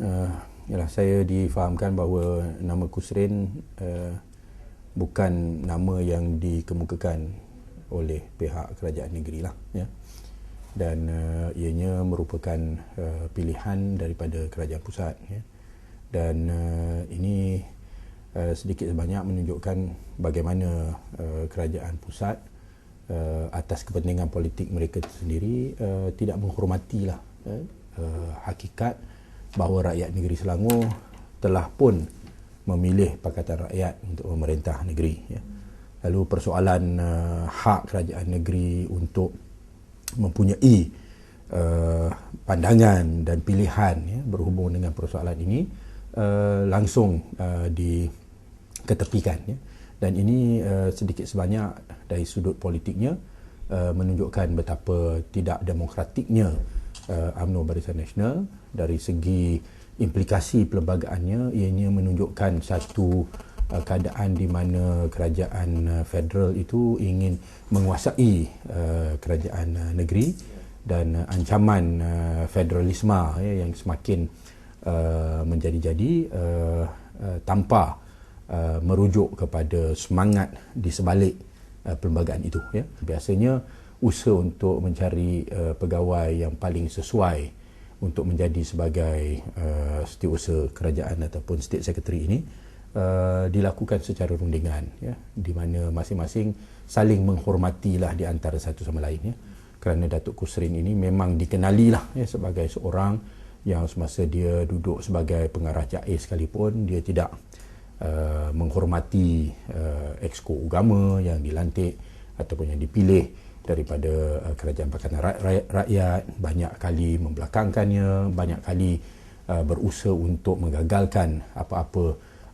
uh, yalah, saya difahamkan bahawa nama Kusrin uh, bukan nama yang dikemukakan oleh pihak kerajaan negeri lah ya. Dan uh, ianya merupakan uh, pilihan daripada kerajaan pusat ya. Dan uh, ini uh, sedikit sebanyak menunjukkan bagaimana uh, kerajaan pusat uh, atas kepentingan politik mereka sendiri uh, tidak menghormatilah uh, uh, hakikat bahawa rakyat negeri Selangor telah pun memilih Pakatan Rakyat untuk memerintah negeri ya. Lalu persoalan uh, hak kerajaan negeri untuk mempunyai uh, pandangan dan pilihan ya, berhubung dengan persoalan ini uh, langsung uh, diketepikan ya. Dan ini uh, sedikit sebanyak dari sudut politiknya uh, menunjukkan betapa tidak demokratiknya uh, UMNO Barisan Nasional dari segi implikasi perlembagaannya ianya menunjukkan satu uh, keadaan di mana kerajaan uh, federal itu ingin menguasai uh, kerajaan uh, negeri dan uh, ancaman uh, federalisme ya, yang semakin uh, menjadi-jadi uh, uh, tanpa uh, merujuk kepada semangat di sebalik uh, perlembagaan itu ya. Biasanya usaha untuk mencari uh, pegawai yang paling sesuai untuk menjadi sebagai uh, setiausaha kerajaan ataupun state secretary ini uh, dilakukan secara rundingan ya. Di mana masing-masing saling menghormatilah di antara satu sama lain ya. Kerana Datuk Kusrin ini memang dikenalilah ya sebagai seorang yang semasa dia duduk sebagai pengarah JAIS sekalipun dia tidak uh, menghormati uh, exco agama yang dilantik ataupun yang dipilih daripada uh, kerajaan Pakatan Rakyat banyak kali membelakangkannya banyak kali uh, berusaha untuk menggagalkan apa-apa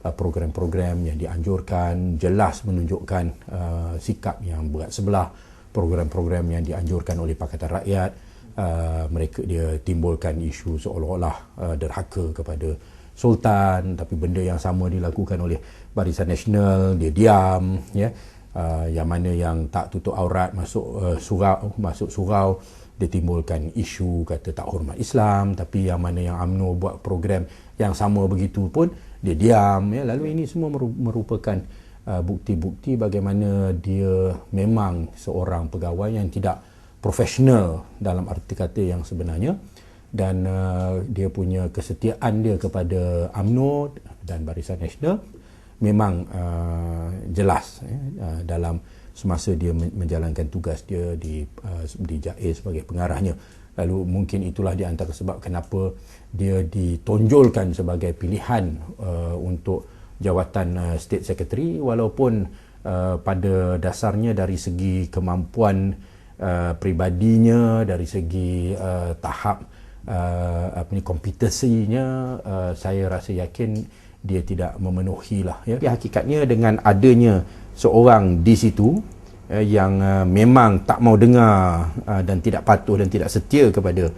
uh, program-program yang dianjurkan jelas menunjukkan uh, sikap yang berat sebelah program-program yang dianjurkan oleh Pakatan Rakyat. Uh, mereka dia timbulkan isu seolah-olah uh, derhaka kepada sultan tapi benda yang sama dilakukan oleh Barisan Nasional dia diam ya. yeah uh, yang mana yang tak tutup aurat masuk uh, surau masuk surau ditimbulkan isu kata tak hormat Islam tapi yang mana yang AMNO buat program yang sama begitu pun dia diam ya. Lalu ini semua merupakan uh, bukti-bukti bagaimana dia memang seorang pegawai yang tidak profesional dalam arti kata yang sebenarnya. Dan uh, dia punya kesetiaan dia kepada AMNO dan Barisan Nasional memang uh, jelas uh, dalam semasa dia menjalankan tugas dia di uh, di JAE sebagai pengarahnya. Lalu mungkin itulah di antara sebab kenapa dia ditonjolkan sebagai pilihan uh, untuk jawatan uh, state secretary. Walaupun uh, pada dasarnya dari segi kemampuan uh, pribadinya dari segi uh, tahap uh, apa ni kompetensinya uh, saya rasa yakin dia tidak memenuhi lah ya. Tapi hakikatnya dengan adanya seorang di situ uh, yang uh, memang tak mau dengar uh, dan tidak patuh dan tidak setia kepada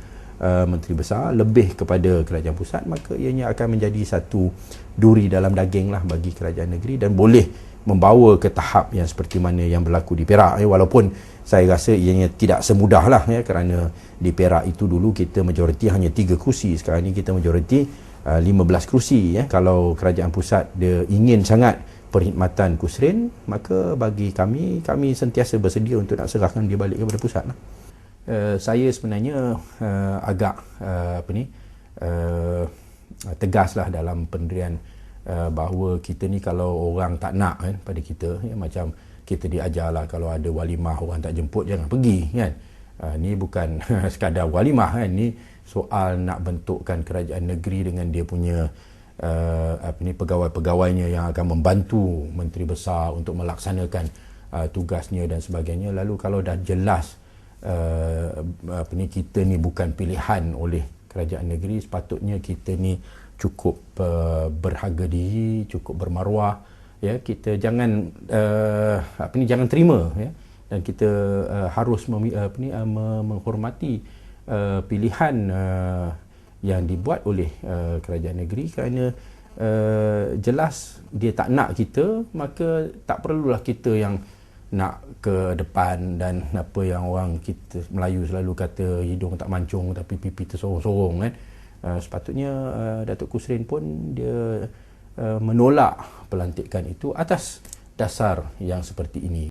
uh, menteri besar lebih kepada kerajaan pusat maka ianya akan menjadi satu duri dalam daging lah bagi kerajaan negeri dan boleh membawa ke tahap yang seperti mana yang berlaku di Perak ya. walaupun saya rasa ianya tidak semudah lah ya kerana di Perak itu dulu kita majoriti hanya tiga kursi sekarang ni kita majoriti 15 uh, kerusi ya kalau kerajaan pusat dia ingin sangat perkhidmatan kusrin maka bagi kami kami sentiasa bersedia untuk nak serahkan dia balik kepada pusat lah. Uh, saya sebenarnya uh, agak uh, apa ni uh, tegaslah dalam pendirian uh, bahawa kita ni kalau orang tak nak kan pada kita ya, macam kita diajarlah kalau ada walimah orang tak jemput jangan pergi kan. Uh, ni bukan sekadar walimah kan. Ni soal nak bentukkan kerajaan negeri dengan dia punya uh, apa ni pegawai-pegawainya yang akan membantu menteri besar untuk melaksanakan uh, tugasnya dan sebagainya. Lalu kalau dah jelas uh, apa ni kita ni bukan pilihan oleh kerajaan negeri sepatutnya kita ni cukup uh, berharga diri cukup bermaruah ya. Kita jangan uh, apa ni jangan terima ya. Dan kita uh, harus mem, apa ni uh, menghormati uh, pilihan uh, yang dibuat oleh uh, kerajaan negeri kerana uh, jelas dia tak nak kita maka tak perlulah kita yang nak ke depan dan apa yang orang kita Melayu selalu kata hidung tak mancung tapi pipi tersorong-sorong kan. Uh, sepatutnya uh, Datuk Kusrin pun dia uh, menolak pelantikan itu atas dasar yang seperti ini